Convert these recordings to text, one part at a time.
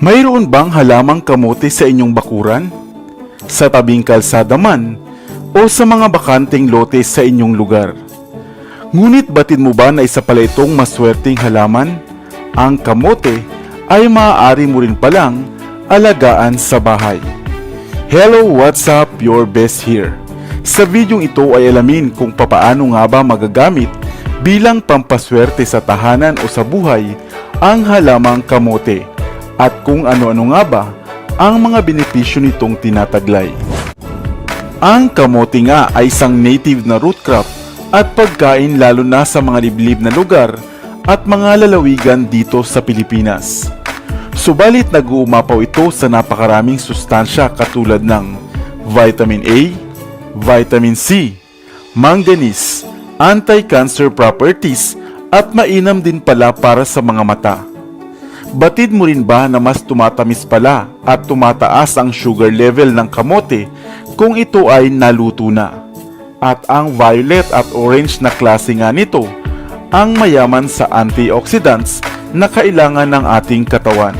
Mayroon bang halamang kamote sa inyong bakuran? Sa tabing kalsada man o sa mga bakanting lote sa inyong lugar? Ngunit batid mo ba na isa pala itong maswerteng halaman? Ang kamote ay maaari mo rin palang alagaan sa bahay. Hello, what's up? Your best here. Sa videong ito ay alamin kung papaano nga ba magagamit bilang pampaswerte sa tahanan o sa buhay ang halamang kamote at kung ano-ano nga ba ang mga benepisyo nitong tinataglay. Ang kamote nga ay isang native na root crop at pagkain lalo na sa mga liblib na lugar at mga lalawigan dito sa Pilipinas. Subalit nag-uumapaw ito sa napakaraming sustansya katulad ng vitamin A, vitamin C, manganese, anti-cancer properties at mainam din pala para sa mga mata. Batid mo rin ba na mas tumatamis pala at tumataas ang sugar level ng kamote kung ito ay naluto na? At ang violet at orange na klase nga nito ang mayaman sa antioxidants na kailangan ng ating katawan.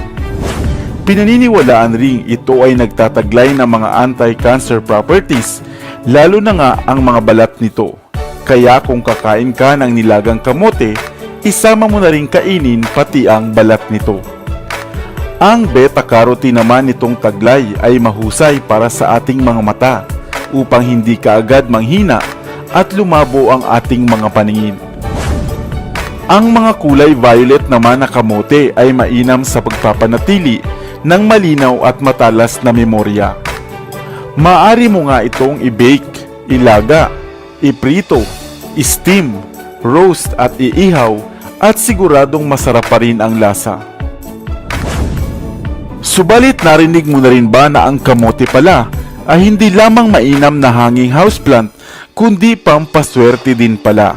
Pinaniniwalaan ring ito ay nagtataglay ng mga anti-cancer properties lalo na nga ang mga balat nito. Kaya kung kakain ka ng nilagang kamote, isama mo na rin kainin pati ang balat nito. Ang beta-carotene naman nitong taglay ay mahusay para sa ating mga mata upang hindi kaagad manghina at lumabo ang ating mga paningin. Ang mga kulay violet naman na kamote ay mainam sa pagpapanatili ng malinaw at matalas na memorya. Maari mo nga itong i-bake, ilaga, iprito, steam, roast at iihaw at siguradong masarap pa rin ang lasa. Subalit narinig mo na rin ba na ang kamote pala ay hindi lamang mainam na hanging houseplant kundi pampaswerte din pala.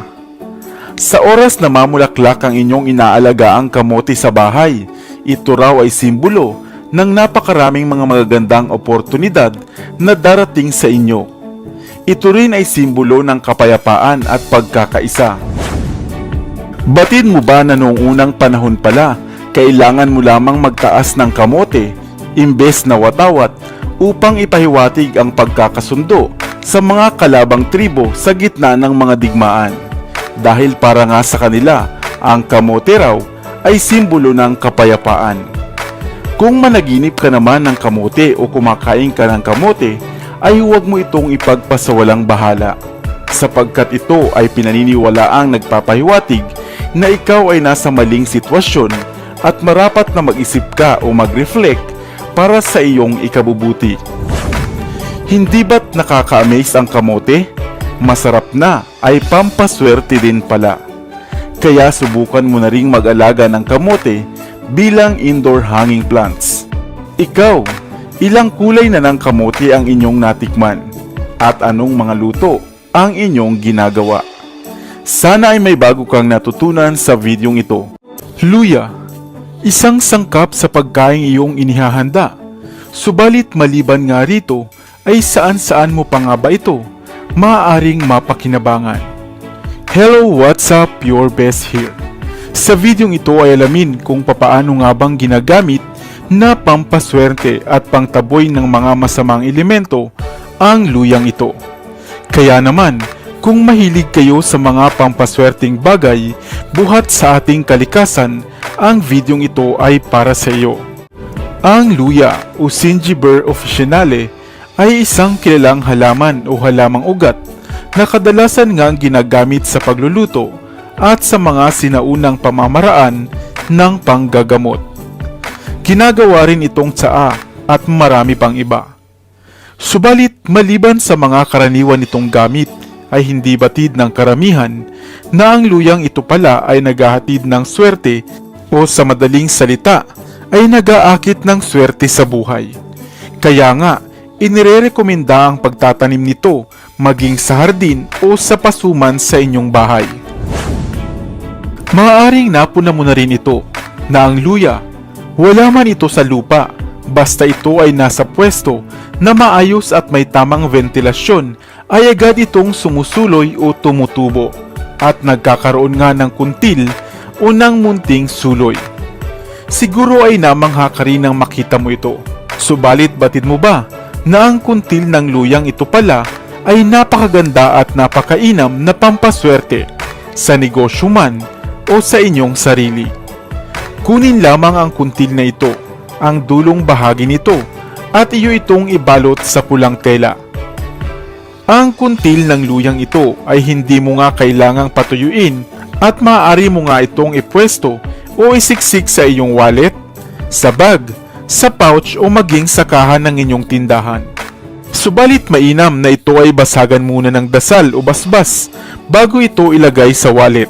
Sa oras na mamulaklak ang inyong inaalaga ang kamote sa bahay, ito raw ay simbolo ng napakaraming mga magagandang oportunidad na darating sa inyo. Ito rin ay simbolo ng kapayapaan at pagkakaisa. Batid mo ba na noong unang panahon pala, kailangan mo lamang magtaas ng kamote, imbes na watawat, upang ipahiwatig ang pagkakasundo sa mga kalabang tribo sa gitna ng mga digmaan. Dahil para nga sa kanila, ang kamote raw ay simbolo ng kapayapaan. Kung managinip ka naman ng kamote o kumakain ka ng kamote, ay huwag mo itong ipagpasawalang bahala sapagkat ito ay pinaniniwalaang nagpapahiwatig na ikaw ay nasa maling sitwasyon at marapat na mag-isip ka o mag-reflect para sa iyong ikabubuti. Hindi ba't nakaka-amaze ang kamote? Masarap na ay pampaswerte din pala. Kaya subukan mo na ring mag-alaga ng kamote bilang indoor hanging plants. Ikaw, ilang kulay na ng kamote ang inyong natikman? At anong mga luto ang inyong ginagawa? Sana ay may bago kang natutunan sa videong ito. Luya, isang sangkap sa pagkain iyong inihahanda. Subalit maliban nga rito, ay saan saan mo pa nga ba ito maaaring mapakinabangan? Hello, what's up? Your best here. Sa videong ito ay alamin kung papaano nga bang ginagamit na pampaswerte at pangtaboy ng mga masamang elemento ang luyang ito. Kaya naman, kung mahilig kayo sa mga pampaswerteng bagay buhat sa ating kalikasan, ang videong ito ay para sa iyo. Ang luya o Singiber officinale ay isang kilalang halaman o halamang ugat na kadalasan ngang ginagamit sa pagluluto at sa mga sinaunang pamamaraan ng panggagamot. Ginagawa rin itong tsaa at marami pang iba. Subalit maliban sa mga karaniwan nitong gamit ay hindi batid ng karamihan na ang luyang ito pala ay naghahatid ng swerte o sa madaling salita ay nag-aakit ng swerte sa buhay. Kaya nga, inirerekomenda ang pagtatanim nito maging sa hardin o sa pasuman sa inyong bahay. Maaaring napuna mo na rin ito na ang luya, wala man ito sa lupa, basta ito ay nasa pwesto na maayos at may tamang ventilasyon ay agad itong sumusuloy o tumutubo at nagkakaroon nga ng kuntil o ng munting suloy. siguro ay namangha ka rin nang makita mo ito. Subalit batid mo ba na ang kuntil ng luyang ito pala ay napakaganda at napakainam na pampaswerte sa negosyo man o sa inyong sarili. Kunin lamang ang kuntil na ito, ang dulong bahagi nito, at iyo itong ibalot sa pulang tela. Ang kuntil ng luyang ito ay hindi mo nga kailangang patuyuin at maaari mo nga itong ipwesto o isiksik sa iyong wallet, sa bag, sa pouch o maging sa kahan ng inyong tindahan. Subalit mainam na ito ay basagan muna ng dasal o basbas bago ito ilagay sa wallet.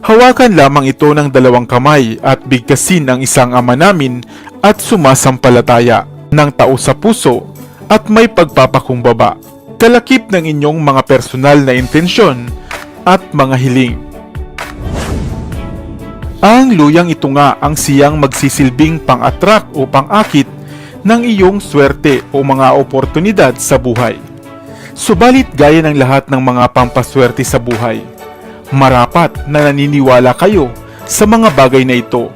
Hawakan lamang ito ng dalawang kamay at bigkasin ang isang ama namin at sumasampalataya ng tao sa puso at may pagpapakumbaba. Kalakip ng inyong mga personal na intensyon at mga hiling. Ang luyang ito nga ang siyang magsisilbing pang-attract o pang-akit ng iyong swerte o mga oportunidad sa buhay. Subalit gaya ng lahat ng mga pampaswerte sa buhay, marapat na naniniwala kayo sa mga bagay na ito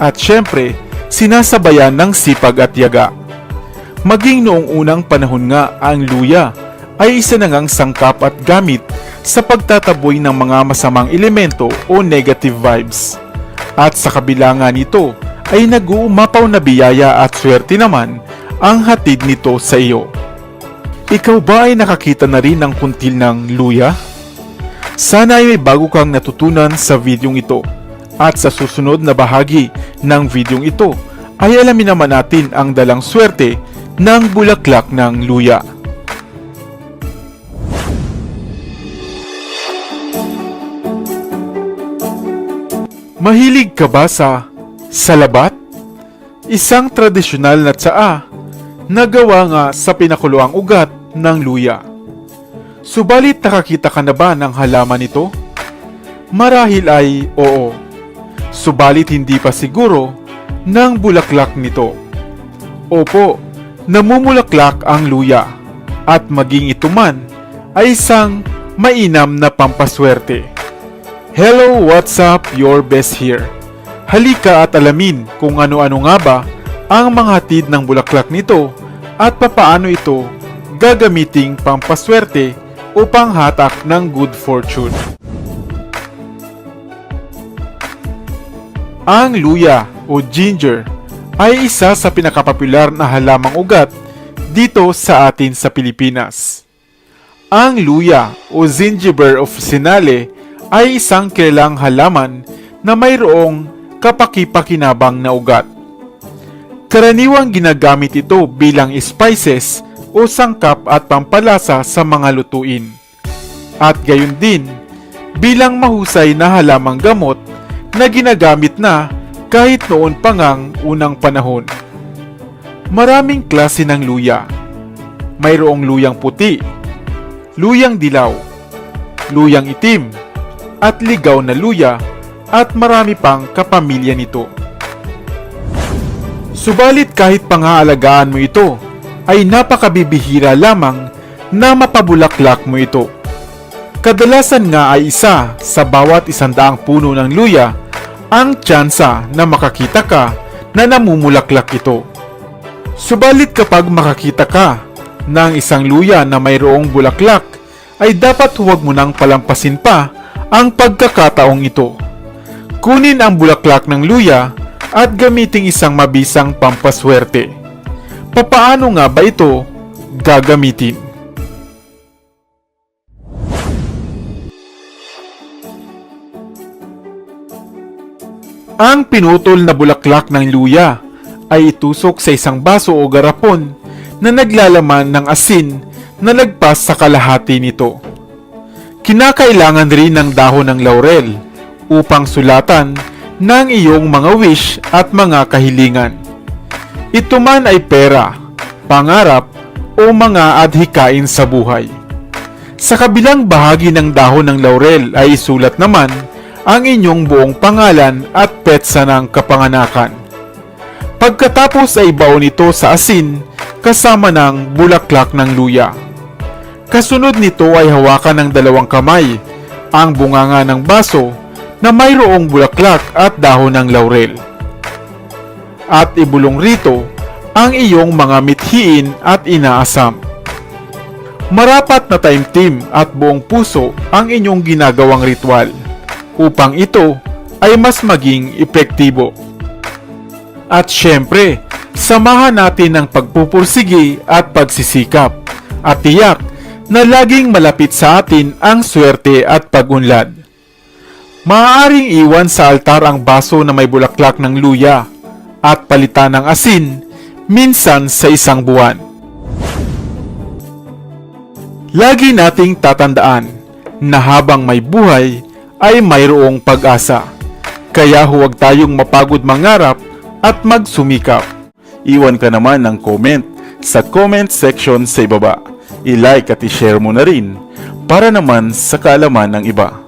at syempre sinasabayan ng sipag at yaga. Maging noong unang panahon nga ang luya ay isa na ngang sangkap at gamit sa pagtataboy ng mga masamang elemento o negative vibes. At sa kabila nga nito ay nag-uumapaw na biyaya at swerte naman ang hatid nito sa iyo. Ikaw ba ay nakakita na rin ng kuntil ng luya? Sana ay may bago kang natutunan sa videong ito. At sa susunod na bahagi ng videong ito ay alamin naman natin ang dalang swerte ng bulaklak ng luya. Mahilig ka ba sa salabat? Isang tradisyonal na tsaa na gawa nga sa pinakuluang ugat ng luya. Subalit nakakita ka na ba ng halaman ito? Marahil ay oo. Subalit hindi pa siguro ng bulaklak nito. Opo, namumulaklak ang luya at maging ito man ay isang mainam na pampaswerte. Hello, what's up? Your best here. Halika at alamin kung ano-ano nga ba ang mga hatid ng bulaklak nito at papaano ito gagamiting pampaswerte o panghatak ng good fortune. Ang luya o ginger ay isa sa pinakapopular na halamang ugat dito sa atin sa Pilipinas. Ang luya o gingiber officinale ay isang kilalang halaman na mayroong kapakipakinabang na ugat. Karaniwang ginagamit ito bilang spices o sangkap at pampalasa sa mga lutuin. At gayon din, bilang mahusay na halamang gamot na ginagamit na kahit noon pa ngang unang panahon. Maraming klase ng luya. Mayroong luyang puti, luyang dilaw, luyang itim, at ligaw na luya at marami pang kapamilya nito. Subalit kahit pangaalagaan mo ito, ay napakabibihira lamang na mapabulaklak mo ito. Kadalasan nga ay isa sa bawat isandaang puno ng luya ang tsansa na makakita ka na namumulaklak ito. Subalit kapag makakita ka ng isang luya na mayroong bulaklak, ay dapat huwag mo nang palampasin pa ang pagkakataong ito. Kunin ang bulaklak ng luya at gamiting isang mabisang pampaswerte. Papaano nga ba ito gagamitin? Ang pinutol na bulaklak ng luya ay itusok sa isang baso o garapon na naglalaman ng asin na lagpas sa kalahati nito. Kinakailangan rin ng dahon ng laurel upang sulatan ng iyong mga wish at mga kahilingan. Ito man ay pera, pangarap o mga adhikain sa buhay. Sa kabilang bahagi ng dahon ng laurel ay isulat naman ang inyong buong pangalan at petsa ng kapanganakan. Pagkatapos ay baon ito sa asin kasama ng bulaklak ng luya. Kasunod nito ay hawakan ng dalawang kamay ang bunganga ng baso na mayroong bulaklak at dahon ng laurel. at ibulong rito ang iyong mga mithiin at inaasam. Marapat na time team at buong puso ang inyong ginagawang ritual upang ito ay mas maging epektibo. At syempre, samahan natin ang pagpupursigi at pagsisikap at tiyak na laging malapit sa atin ang swerte at pagunlad. Maaaring iwan sa altar ang baso na may bulaklak ng luya at palitan ng asin minsan sa isang buwan. Lagi nating tatandaan na habang may buhay ay mayroong pag-asa. Kaya huwag tayong mapagod mangarap at magsumikap. Iwan ka naman ng comment sa comment section sa ibaba. I-like at i-share mo na rin para naman sa kaalaman ng iba.